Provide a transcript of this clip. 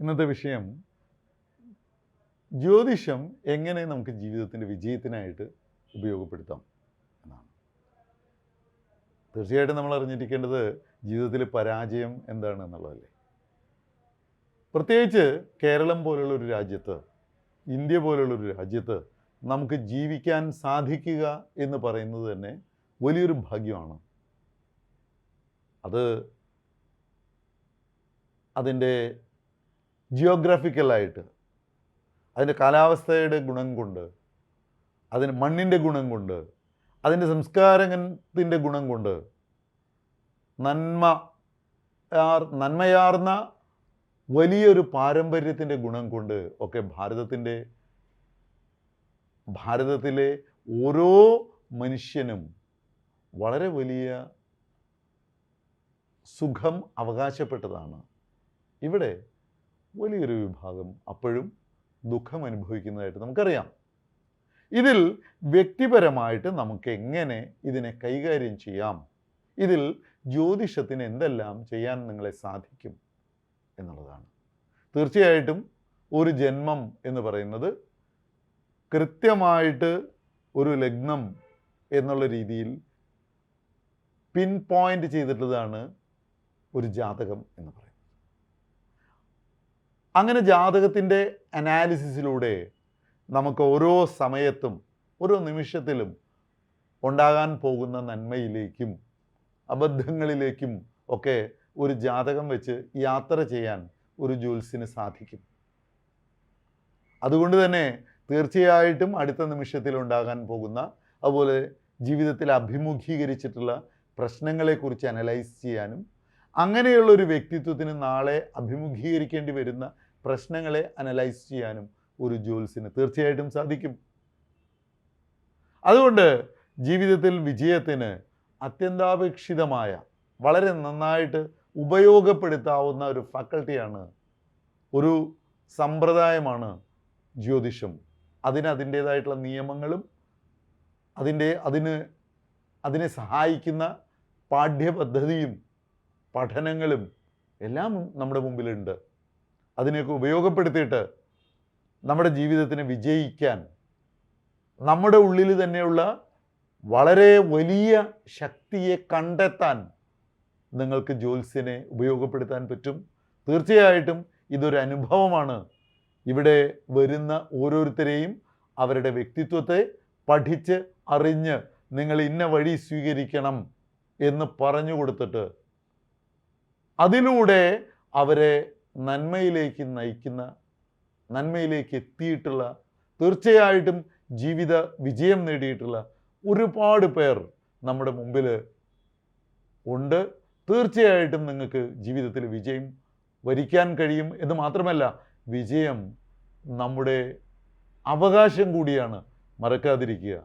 ഇന്നത്തെ വിഷയം ജ്യോതിഷം എങ്ങനെ നമുക്ക് ജീവിതത്തിന്റെ വിജയത്തിനായിട്ട് ഉപയോഗപ്പെടുത്താം എന്നാണ്. തീർച്ചയായിട്ടും നമ്മൾ അറിഞ്ഞിരിക്കേണ്ടത് ജീവിതത്തിൽ പരാജയം എന്താണ് എന്നുള്ളതല്ലേ. പ്രത്യേകിച്ച് കേരളം പോലുള്ള ഒരു രാജ്യത്ത് ഇന്ത്യ പോലുള്ള ഒരു രാജ്യത്ത് നമുക്ക് ജീവിക്കാൻ സാധിക്കുക എന്ന് പറയുന്നത് തന്നെ വലിയൊരു ഭാഗ്യമാണ്. അത് അതിന്റെ ജിയോഗ്രാഫിക്കലായിട്ട് അതിന്റെ കാലാവസ്ഥയുടെ ഗുണം കൊണ്ട് അതിന് മണ്ണിന്റെ ഗുണം കൊണ്ട് അതിന്റെ സംസ്കാരത്തിന്റെ ഗുണം കൊണ്ട് നന്മ നന്മയാർന്ന വലിയൊരു പാരമ്പര്യത്തിന്റെ ഗുണം കൊണ്ട് ഒക്കെ ഭാരതത്തിന്റെ ഭാരതത്തിലെ ഓരോ മനുഷ്യനും വളരെ വലിയ സുഖം അവകാശപ്പെട്ടതാണ്. ഇവിടെ വലിയൊരു വിഭാഗം അപ്പോഴും ദുഃഖം അനുഭവിക്കുന്നതായിട്ട് നമുക്കറിയാം. ഇതിൽ വ്യക്തിപരമായിട്ട് നമുക്ക് എങ്ങനെ ഇതിനെ കൈകാര്യം ചെയ്യാം? ഇതിൽ ജ്യോതിഷത്തിന് എന്തെല്ലാം ചെയ്യാൻ നിങ്ങളെ സാധിക്കും എന്നുള്ളതാണ്. തീർച്ചയായിട്ടും ഒരു ജന്മം എന്ന് പറയുന്നത് കൃത്യമായിട്ട് ഒരു ലഗ്നം എന്നുള്ള രീതിയിൽ പിൻ പോയിന്റ് ചെയ്തിട്ടുള്ളതാണ് ഒരു ജാതകം എന്ന് പറയുന്നത്. അങ്ങനെ ജാതകത്തിന്റെ അനാലിസിസിലൂടെ നമുക്ക് ഓരോ സമയത്തും ഓരോ നിമിഷത്തിലും ഉണ്ടാകാൻ പോകുന്ന നന്മയിലേക്കും അബദ്ധങ്ങളിലേക്കും ഒക്കെ ഒരു ജാതകം വെച്ച് യാത്ര ചെയ്യാൻ ഒരു ജ്യോത്സ്യന് സാധിക്കും. അതുകൊണ്ട് തന്നെ തീർച്ചയായിട്ടും അടുത്ത നിമിഷത്തിൽ ഉണ്ടാകാൻ പോകുന്ന അതുപോലെ ജീവിതത്തിൽ അഭിമുഖീകരിച്ചിട്ടുള്ള പ്രശ്നങ്ങളെക്കുറിച്ച് അനലൈസ് ചെയ്യാനും അങ്ങനെയുള്ള ഒരു വ്യക്തിത്വത്തിന് നാളെ അഭിമുഖീകരിക്കേണ്ടി വരുന്ന പ്രശ്നങ്ങളെ അനലൈസ് ചെയ്യാനും ഒരു ജോൽസിന് തീർച്ചയായിട്ടും സാധിക്കും. അതുകൊണ്ട് ജീവിതത്തിൽ വിജയത്തിന് അത്യന്താപേക്ഷിതമായ വളരെ നന്നായിട്ട് ഉപയോഗപ്പെടുത്താവുന്ന ഒരു ഫാക്കൾട്ടിയാണ് ഒരു സമ്പ്രദായമാണ് ജ്യോതിഷം. അതിന് അതിന്റേതായിട്ടുള്ള നിയമങ്ങളും അതിന്റെ അതിന് അതിനെ സഹായിക്കുന്ന പാഠ്യപദ്ധതിയും പഠനങ്ങളും എല്ലാം നമ്മുടെ മുമ്പിലുണ്ട്. അതിനെയൊക്കെ ഉപയോഗപ്പെടുത്തിയിട്ട് നമ്മുടെ ജീവിതത്തിന് വിജയിക്കാൻ നമ്മുടെ ഉള്ളിൽ തന്നെയുള്ള വളരെ വലിയ ശക്തിയെ കണ്ടെത്താൻ നിങ്ങൾക്ക് ജ്യോത്സ്യനെ ഉപയോഗപ്പെടുത്താൻ പറ്റും. തീർച്ചയായിട്ടും ഇതൊരു അനുഭവമാണ്. ഇവിടെ വരുന്ന ഓരോരുത്തരെയും അവരുടെ വ്യക്തിത്വത്തെ പഠിച്ച് അറിഞ്ഞ് നിങ്ങൾ ഇന്ന വഴി സ്വീകരിക്കണം എന്ന് പറഞ്ഞു കൊടുത്തിട്ട് അതിലൂടെ അവരെ നന്മയിലേക്ക് നയിക്കുന്ന നന്മയിലേക്ക് എത്തിയിട്ടുള്ള തീർച്ചയായിട്ടും ജീവിത വിജയം നേടിയിട്ടുള്ള ഒരുപാട് പേർ നമ്മുടെ മുമ്പിൽ ഉണ്ട്. തീർച്ചയായിട്ടും നിങ്ങൾക്ക് ജീവിതത്തിൽ വിജയം വരിക്കാൻ കഴിയും. എന്ന് മാത്രമല്ല വിജയം നമ്മുടെ അവകാശം കൂടിയാണ് മറക്കാതിരിക്കുക.